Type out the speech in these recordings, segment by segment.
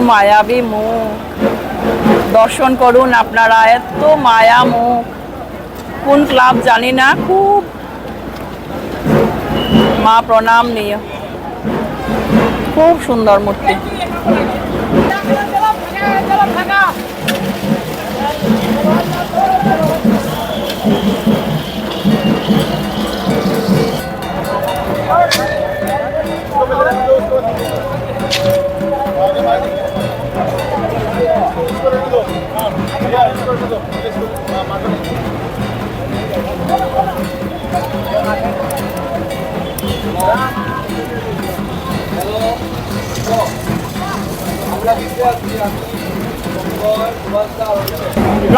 মায়াবী মুখ। দর্শন করুন আপনারা, এত মায়া মুখ। কোন ক্লাব জানি না, খুব মা প্রণাম নিয়ে। খুব সুন্দর মূর্তি।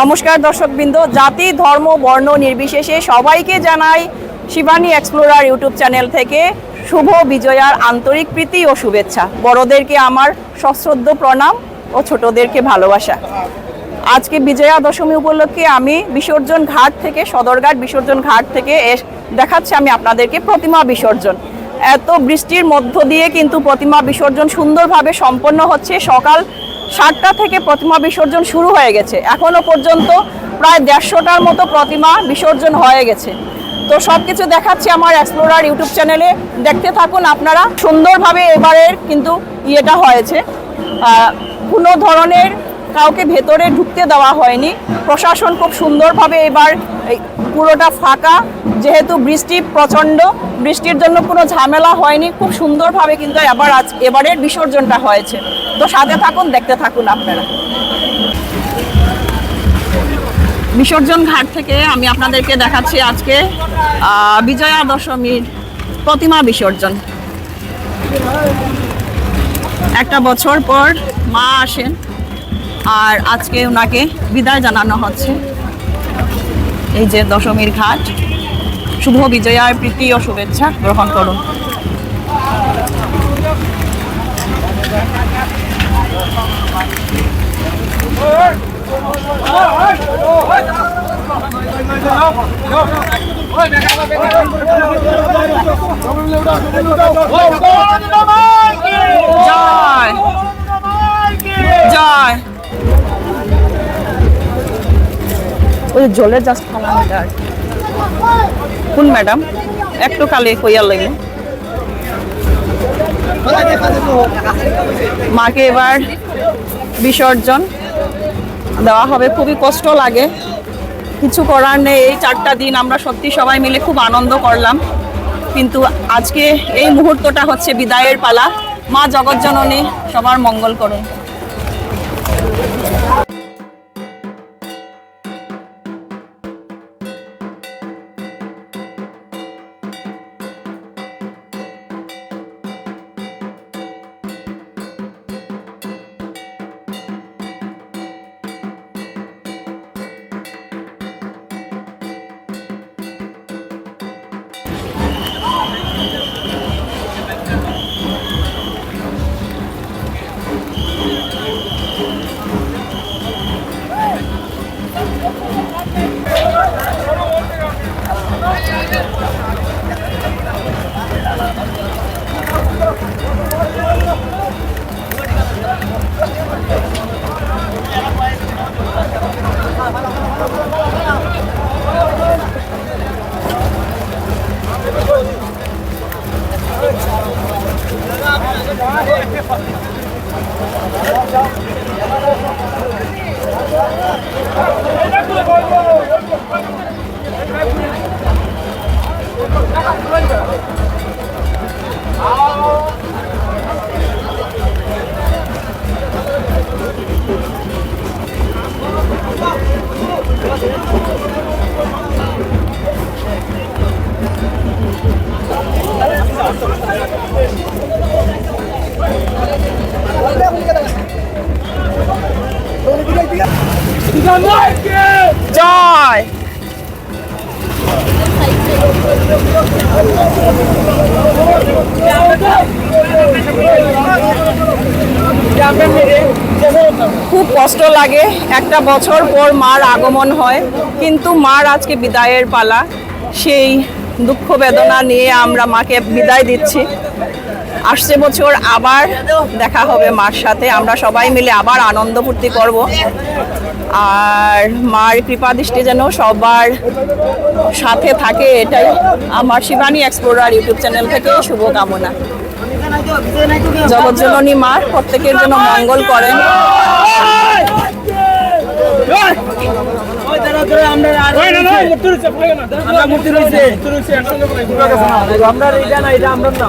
নমস্কার দর্শকবৃন্দ, জাতি, ধর্ম, বর্ণ নির্বিশেষে সবাইকে জানাই শিবানী এক্সপ্লোরার ইউটিউব চ্যানেল থেকে শুভ বিজয়ার আন্তরিক প্রীতি ও শুভেচ্ছা। বড়দেরকে আমার সশ্রদ্ধ প্রণাম ও ছোটদেরকে ভালোবাসা। আজকে বিজয়া দশমী উপলক্ষে আমি বিসর্জন ঘাট থেকে, সদরঘাট বিসর্জন ঘাট থেকে দেখাচ্ছি আমি আপনাদেরকে প্রতিমা বিসর্জন। এত বৃষ্টির মধ্য দিয়ে কিন্তু প্রতিমা বিসর্জন সুন্দরভাবে সম্পন্ন হচ্ছে। সকাল সাতটা থেকে প্রতিমা বিসর্জন শুরু হয়ে গেছে। এখনও পর্যন্ত প্রায় দেড়শোটার মতো প্রতিমা বিসর্জন হয়ে গেছে। তো সব কিছু দেখাচ্ছি আমার এক্সপ্লোরার ইউটিউব চ্যানেলে। দেখতে থাকুন আপনারা। সুন্দরভাবে এবারের কিন্তু ইয়েটা হয়েছে। কোনো ধরনের কাউকে ভেতরে ঢুকতে দেওয়া হয়নি। প্রশাসন খুব সুন্দরভাবে এবার পুরোটা ফাঁকা। যেহেতু বৃষ্টি প্রচণ্ড, বৃষ্টির জন্য কোনো ঝামেলা হয়নি। খুব সুন্দরভাবে কিন্তু এবার আজ এবারের বিসর্জনটা হয়েছে। তো সাথে থাকুন, দেখতে থাকুন আপনারা। বিসর্জন ঘাট থেকে আমি আপনাদেরকে দেখাচ্ছি আজকে বিজয়া দশমীর প্রতিমা বিসর্জন। একটা বছর পর মা আসেন। আর আজকে ওনাকে বিদায় জানানো হচ্ছে। এই যে দশমীর ঘাট শুভ বিজয়ার প্রীতি ও শুভেচ্ছা গ্রহণ করুন। জয়। জয়। ওই জলের জাস্ট খালা আর কি। কোন ম্যাডাম? একটু কালে কইয়া লাগে। মাকে এবার বিসর্জন। দেওয়া হবে, খুবই কষ্ট লাগে। কিছু করার নেই, এই চারটা দিন আমরা সত্যি সবাই মিলে খুব আনন্দ করলাম। কিন্তু আজকে এই মুহূর্তটা হচ্ছে বিদায়ের পালা। মা জগজ্জননী, সবার মঙ্গল করুন। খুব কষ্ট লাগে। একটা বছর পর মার আগমন হয়, কিন্তু মার আজকে বিদায়ের পালা। সেই দুঃখ বেদনা নিয়ে আমরা মাকে বিদায় দিচ্ছি। আসছে বছর আবার দেখা হবে মার সাথে। আমরা সবাই মিলে আবার আনন্দ ফুর্তি করব। আর মার কৃপা দৃষ্টি যেন সবার সাথে থাকে, এটাই আমার শিবানী এক্সপ্লোরার ইউটিউব চ্যানেল থেকে শুভকামনা। জগৎজননী মার প্রত্যেকের জন্য মঙ্গল করেন। আমরা এটা না এটা আমরা না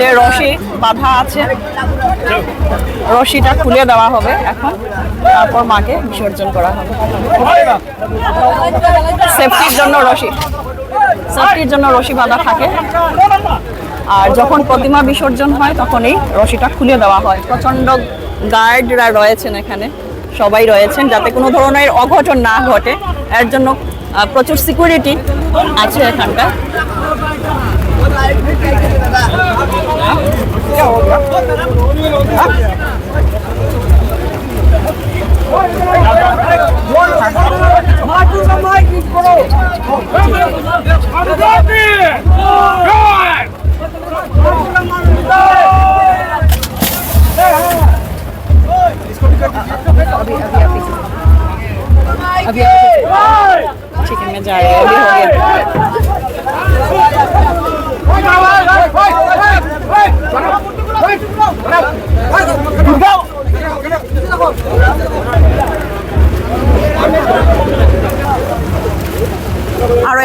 যে রশি বাঁধা আছে, রশিটা খুলে দেওয়া হবে এখন। তারপর মাকে বিসর্জন করা হবে। সেফটির জন্য রশি। সেফটির জন্য রশি বাঁধা থাকে। আর যখন প্রতিমা বিসর্জন হয় তখন এই রশিটা খুলে দেওয়া হয়। প্রচণ্ড গার্ডরা রয়েছেন এখানে, সবাই রয়েছেন, যাতে কোনো ধরনের অঘটন না ঘটে। এর জন্য প্রচুর সিকিউরিটি আছে এখানকার।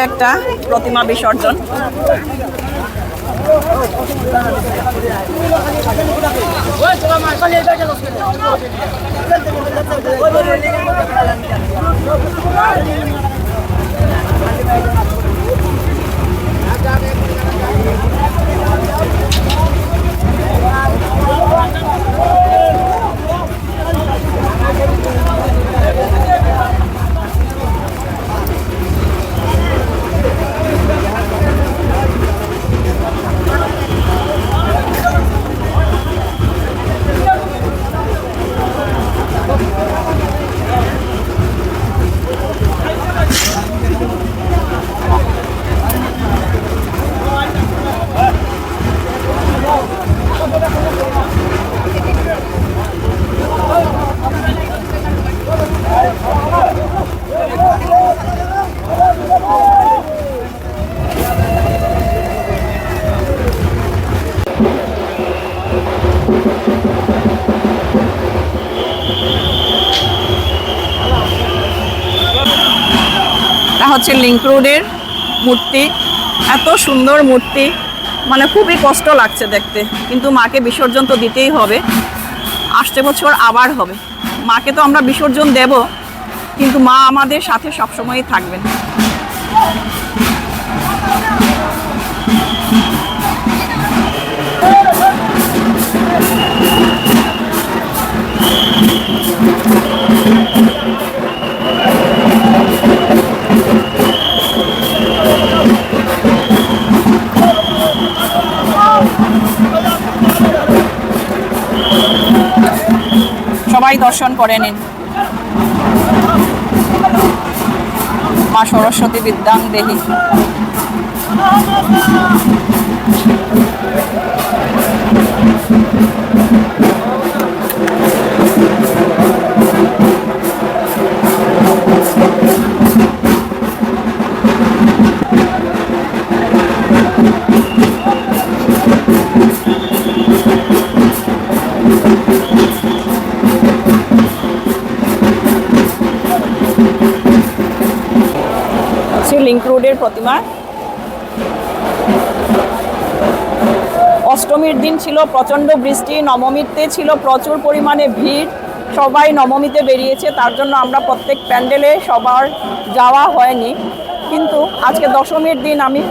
একটা প্রতিমা বিসর্জন। হচ্ছে লিঙ্ক রোডের মূর্তি। এত সুন্দর মূর্তি। মানে খুবই কষ্ট লাগছে দেখতে। কিন্তু মাকে বিসর্জন তো দিতেই হবে। আসছে বছর আবার হবে। মাকে তো আমরা বিসর্জন দেব, কিন্তু মা আমাদের সাথে সবসময়ই থাকবেন। দর্শন করে নিন মা সরস্বতী বিদ্যাং দেহি অষ্টমীর দিন ছিল, প্রচণ্ড বৃষ্টি, নবমীতে ছিল প্রচুর পরিমাণে ভিড়, সবাই নবমীতে বেরিয়েছে, তার জন্য আমরা প্রত্যেক প্যান্ডেলে সবার যাওয়া হয়নি। কিন্তু আজকে দশমীর দিন আমি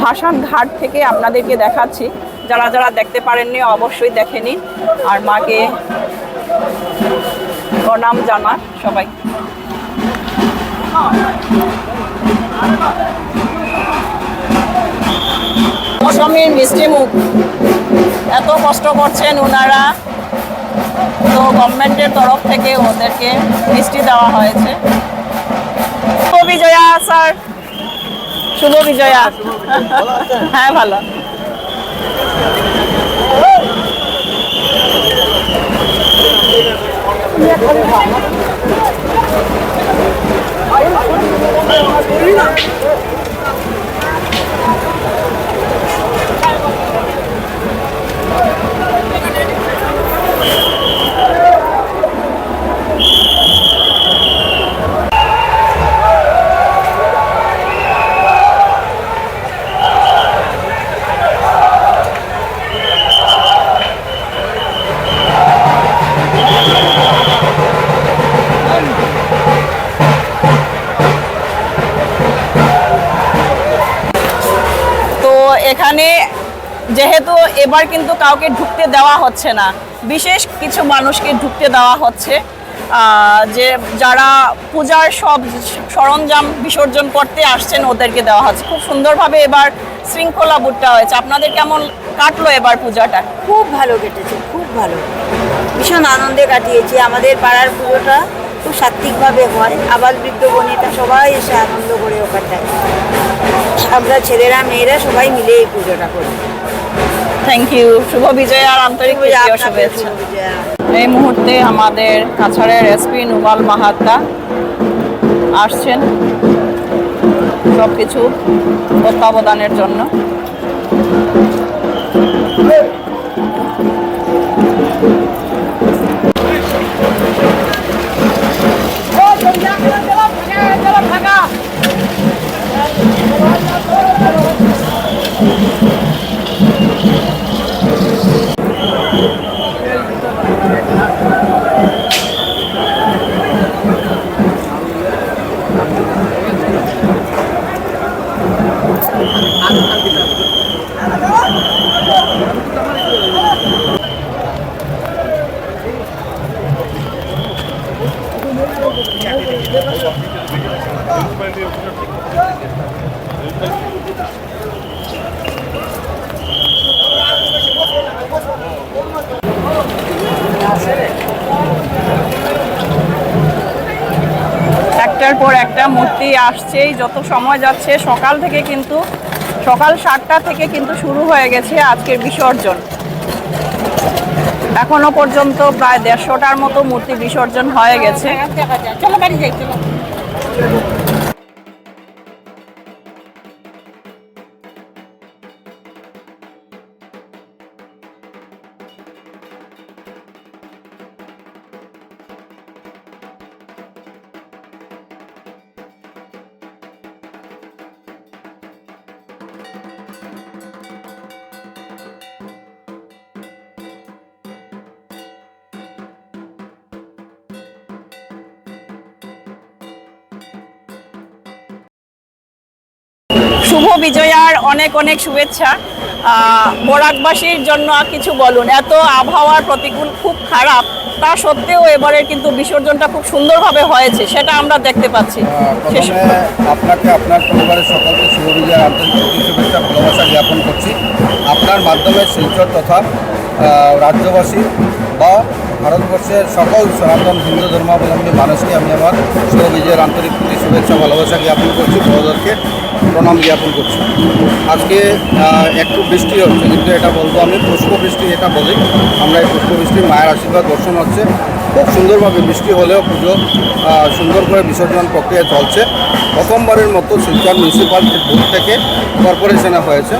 ভাসান ঘাট থেকে আপনাদেরকে দেখাচ্ছি। যারা যারা দেখতে পারেননি, অবশ্যই দেখেনি আর মাকে প্রণাম জানা সবাই দশমীর মিষ্টি মুখ। এত কষ্ট করছেন ওনারা। তো গভর্নমেন্টের তরফ থেকে ওদেরকে মিষ্টি দেওয়া হয়েছে। বিজয়া, স্যার। শুভ বিজয়া। হ্যাঁ ভালো। এবার কিন্তু কাউকে ঢুকতে দেওয়া হচ্ছে না। বিশেষ কিছু মানুষকে ঢুকতে দেওয়া হচ্ছে যে যারা পূজার সব সরঞ্জাম বিসর্জন করতে আসছেন ওদেরকে দেওয়া হচ্ছে। খুব সুন্দরভাবে এবার শৃঙ্খলা বুটটা হয়েছে। আপনাদের কেমন কাটলো এবার পূজাটা? খুব ভালো কেটেছে, খুব ভালো। ভীষণ আনন্দে কাটিয়েছি। আমাদের পাড়ার পুজোটা খুব সাত্বিকভাবে হয়। আবার বৃদ্ধ বনিতা সবাই এসে আনন্দ করে ওখানটায়। আমরা ছেলেরা, মেয়েরা সবাই মিলে এই পুজোটা করি। থ্যাংক ইউ শুভ বিজয় আর আন্তরিক শুভেচ্ছা। এই মুহূর্তে আমাদের কাছাড়ের এসপি নুবাল মাহাত্তা আসছেন সব কিছু তত্ত্বাবধানের জন্য। আসছেই যত সময় যাচ্ছে, সকাল থেকে কিন্তু, সকাল সাতটা থেকে কিন্তু শুরু হয়ে গেছে আজকের বিসর্জন। এখনও পর্যন্ত প্রায় দেড়শোটার মতো মূর্তি বিসর্জন হয়ে গেছে। চলো বাড়ি যাই, চলো। বিজয়ার অনেক অনেক শুভেচ্ছা। বরাকবাসীর জন্য কিছু বলুন। এত আবহাওয়ার প্রতিকূল খুব খারাপ। তা সত্ত্বেও এবারের কিন্তু বিসর্জনটা খুব সুন্দরভাবে হয়েছে সেটা আমরা দেখতে পাচ্ছি। আপনাকে আপনার পরিবারের সকলকে শুভ বিজয়ের আন্তরিক শুভেচ্ছা ভালোবাসা জ্ঞাপন করছি। আপনার মাধ্যমে শিলচর তথা রাজ্যবাসী বা ভারতবর্ষের সকল সনাতন হিন্দু ধর্মাবলম্বী মানুষকে আমি আমার শুভ বিজয়ের আন্তরিক প্রীতি শুভেচ্ছা ভালোবাসা জ্ঞাপন করছি। বড়দেরকে প্রণাম জ্ঞাপন করছি। আজকে একটু বৃষ্টি হচ্ছে, কিন্তু এটা বলব আমি পুষ্প বৃষ্টি এটা বলি, আমরা এই পুষ্প বৃষ্টি মায়ের আশীর্বাদ, দর্শন হচ্ছে। খুব সুন্দরভাবে বৃষ্টি হলেও পুজো সুন্দর করে বিসর্জন প্রক্রিয়া চলছে। প্রথমবারের মতো শিলচর মিউনিসিপালিটির বুথ থেকে কর্পোরেশনে হয়েছে।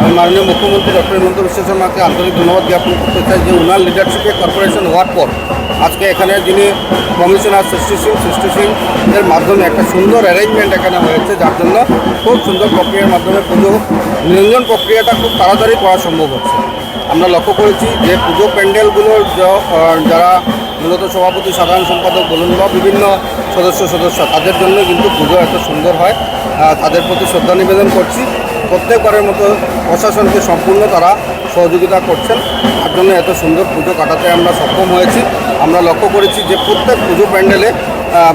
আমি মাননীয় মুখ্যমন্ত্রী ডক্টর হিমন্ত বিশ্ব শর্মাকে আন্তরিক ধন্যবাদ জ্ঞাপন করতে চাই যে ওনার লিডারশিপে কর্পোরেশন হওয়ার পর আজকে এখানে যিনি কমিশনার সৃষ্টি সিং সৃষ্টি সিং এর মাধ্যমে একটা সুন্দর অ্যারেঞ্জমেন্ট এখানে হয়েছে, যার জন্য খুব সুন্দর প্রক্রিয়ার মাধ্যমে পুজো নিরঞ্জন প্রক্রিয়াটা খুব তাড়াতাড়ি করা সম্ভব হচ্ছে। আমরা লক্ষ্য করেছি যে পুজো প্যান্ডেলগুলোর যারা মূলত সভাপতি, সাধারণ সম্পাদক, বলুন বা বিভিন্ন সদস্য সদস্য, তাদের জন্য কিন্তু পুজো এত সুন্দর হয়। তাদের প্রতি শ্রদ্ধা নিবেদন করছি। প্রত্যেকবারের মতো প্রশাসনকে সম্পূর্ণ তারা সহযোগিতা করছেন। তার জন্য এত সুন্দর পুজো কাটাতে আমরা সক্ষম হয়েছি। আমরা লক্ষ্য করেছি যে প্রত্যেক পুজো প্যান্ডেলে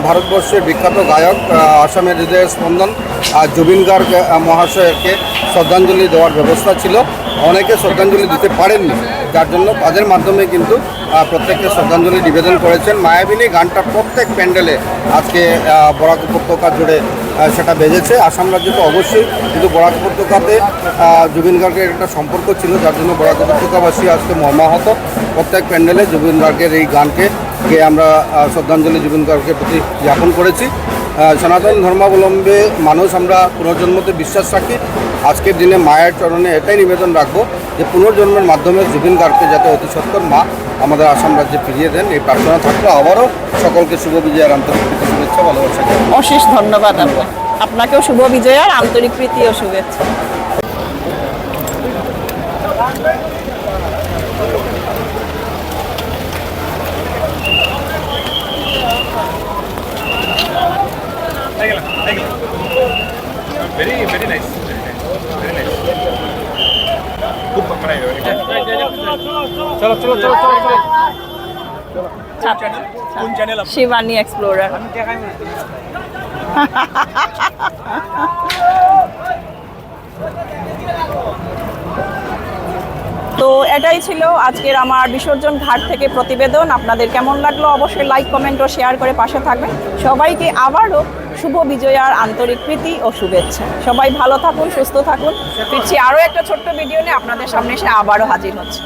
ভারতবর্ষের বিখ্যাত গায়ক আসামের হৃদয়ের স্পন্দন আর জুবিন গার্গ মহাশয়কে শ্রদ্ধাঞ্জলি দেওয়ার ব্যবস্থা ছিল। অনেকে শ্রদ্ধাঞ্জলি দিতে পারেননি। যার জন্য তাদের মাধ্যমে কিন্তু প্রত্যেককে শ্রদ্ধাঞ্জলি নিবেদন করেছেন। মায়াবিনী গানটা প্রত্যেক প্যান্ডেলে আজকে বরাক উপত্যকা জুড়ে সেটা বেজেছে। আসাম রাজ্য তো অবশ্যই কিন্তু বরাক উপত্যকাতে জুবিন গার্গের একটা সম্পর্ক ছিল, যার জন্য বরাক উপত্যকাবাসী আজকে মর্মাহত। প্রত্যেক প্যান্ডেলে জুবিন গার্গের এই গানকে আমরা শ্রদ্ধাঞ্জলি জুবিন গার্গের প্রতি জ্ঞাপন করেছি। সনাতন ধর্মাবলম্বী মানুষ আমরা পুনর্জন্মতে বিশ্বাস রাখি। আজকের দিনে মায়ের চরণে এটাই নিবেদন রাখব যে পুনর্জন্মের মাধ্যমে জুবিন গার্গকে যাতে অতি সত্তর মা আমাদের আসাম রাজ্যে ফিরিয়ে দেন, এই প্রার্থনা থাকল। আবারও সকলকে শুভ বিজয়ের আন্তরিক শুভেচ্ছা, ভালোবাসা অশেষ ধন্যবাদ আপনাকে আপনাকেও শুভ বিজয়ার আন্তরিক প্রীতি ও শুভেচ্ছা। Very very nice. Very nice. খুব মানে চলো চলো চলো চলো চলো কোন চ্যানেল শিবানী এক্সপ্লোরার তো এটাই ছিল আজকের আমার বিসর্জন ঘাট থেকে প্রতিবেদন। আপনাদের কেমন লাগল অবশ্যই লাইক কমেন্ট ও শেয়ার করে পাশে থাকবেন। সবাইকে আবারও শুভ বিজয়ার আন্তরিক প্রীতি ও শুভেচ্ছা। সবাই ভালো থাকুন, সুস্থ থাকুন। ফিরছি আরও একটা ছোট্ট ভিডিও নিয়ে আপনাদের সামনে এসে আবারও হাজির হচ্ছে।